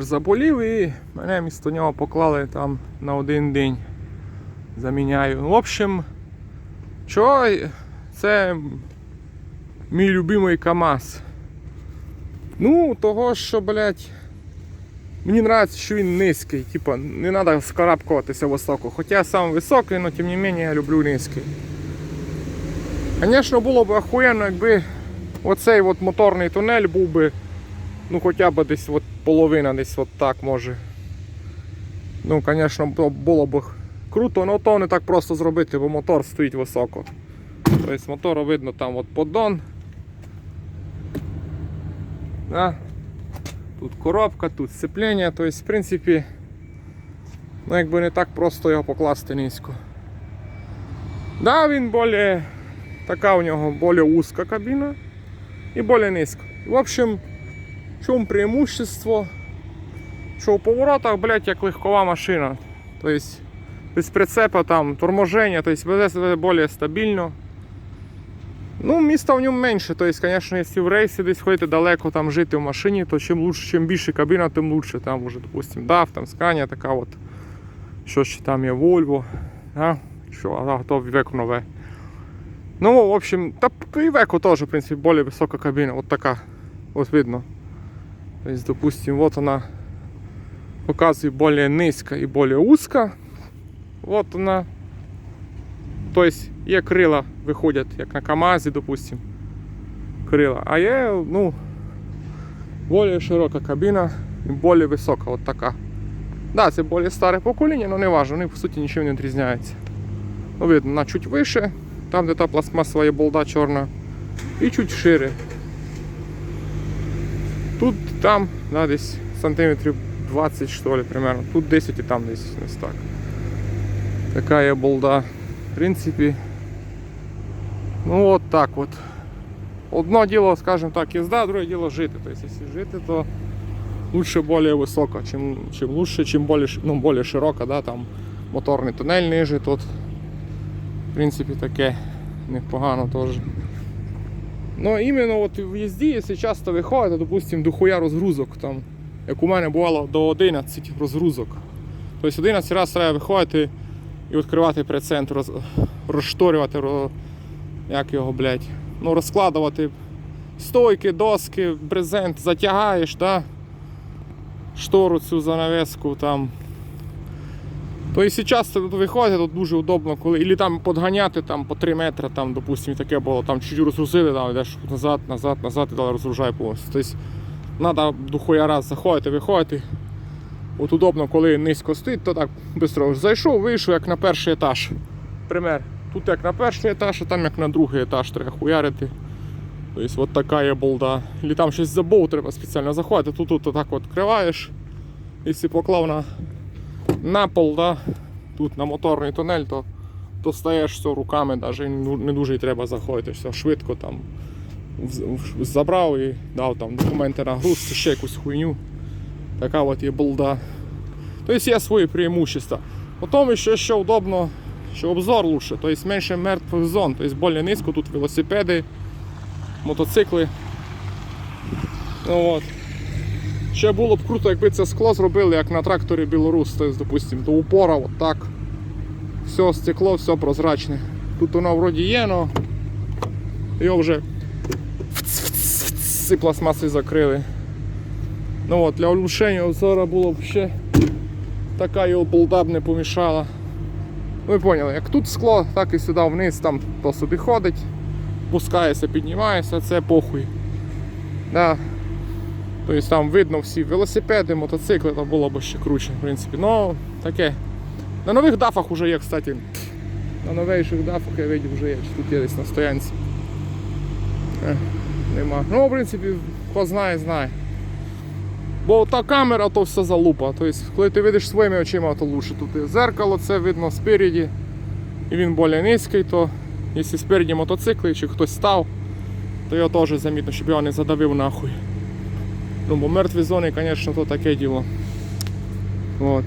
Заболів і мене місто нього поклали там на один день. Заміняю. В общем, що це мій любимий КАМАЗ. Ну, того, що, блядь, мені подобається, що він низький. Типа, не треба скарабкуватися високо. Хоча я сам високий, але тим не менше я люблю низький. Звісно, було б охуєнно, якби оцей от моторний тунель був би Ну хоча б десь от половина десь от так може. Ну, звісно, було б круто, але то не так просто зробити, бо мотор стоїть високо. Тобто з мотора видно там от поддон. Да? Тут коробка, тут сцеплення, тобто, в принципі, ну якби не так просто його покласти низько. Да, він більш така у нього більш узка кабіна і більш низько. В общем, в чому преимущество? Що у поворотах, блядь, як легкова машина. Тобто без прицепа там торможення, тобто веде себе більш стабільно. Ну, міста в ньому менше. Тобто, звісно, якщо в рейсі десь ходити далеко там жити в машині, то чим лучше, чим більше кабіна, тим лучше. Там уже, допустим, DAF, там Scania така от. Що ще там є Volvo. Да? Що, а то Iveco нове. Ну, в общем, та і Iveco теж, в принципі, більш висока кабіна. От така. Ось видно. То есть, допустим, вот она показывает более низько и более узко. Вот она. То есть є крила виходять, як на КАМАЗі, допустим. Крила. А є, ну, более широка кабіна і более висока, от така. Да, це більш старе покоління, але не важно, вони по суті нічим не відрізняються. Ну, видно, вона чуть вище, там де та пластмасова болда чорна, і чуть шире. Тут, там, да, десь сантиметрів 20 що ли, примерно. Тут 10 і там десь ось так. Така є болда. В принципі. Ну от так от. Одно діло, скажімо так, їзда, друге діло жити. Тобто, якщо жити, то лучше більш високо. Чим, чим лучше, чим більш, ну, більш широка, да, там моторний тунель ниже, тут в принципі таке непогано теж. Ну іменно от в їзді, якщо часто виходите, допустим, до хуя розгрузок, там, як у мене бувало до 11 розгрузок. Тобто 11 разів треба виходити і відкривати прецентр, роз, розшторювати, роз, як його, блядь, ну, розкладувати стойки, доски, брезент, затягаєш, да? штору цю занавеску там. То якщо часто тут то дуже удобно, коли і там подганяти там, по 3 метри, там, допустим, таке було, там чуть розгрузили, там, йдеш назад, назад, назад і далі розгружай повністю. Тобто треба до хуя раз заходити, виходити. От удобно, коли низько стоїть, то так швидко зайшов, вийшов як на перший етаж. Пример. Тут як на перший етаж, а там як на другий етаж треба хуярити. Тобто от така є болда. Или там щось забув, треба спеціально заходити. Тут, тут так відкриваєш. Якщо поклав на на пол, да, тут на моторний тунель, то, то стаєш все руками, навіть не дуже треба заходити, все швидко там забрав і дав там документи на груз, ще якусь хуйню. Така от є болда. Тобто є свої преимущества. Потім ще, що удобно, що обзор лучше, тобто менше мертвих зон, тобто більш низько тут велосипеди, мотоцикли. Ну, от. Ще було б круто, якби це скло зробили, як на тракторі Білорус, тобто, допустим, до упора, от так. Все стекло, все прозрачне. Тут воно вроді є, але його вже ці пластмаси закрили. Ну от, Для улучшення обзору було б ще така його болда б не помішала. Ви поняли, як тут скло, так і сюди вниз, там то собі ходить, пускається, піднімається, це похуй. Да. Тобто там видно всі велосипеди, мотоцикли, то було б ще круче, в принципі. Ну, таке. На нових дафах вже є, кстати. На новейших дафах я видів вже є, чи тут є десь на стоянці. Е, нема. Ну, в принципі, хто знає, знає. Бо та камера то все залупа. Тобто, коли ти видиш своїми очима, то лучше. Тут зеркало, це видно спереді. І він більш низький, то якщо спереді мотоцикли чи хтось став, то його теж замітно, щоб його не задавив нахуй. Ну, бо мертві зони, звісно, то таке діло. От.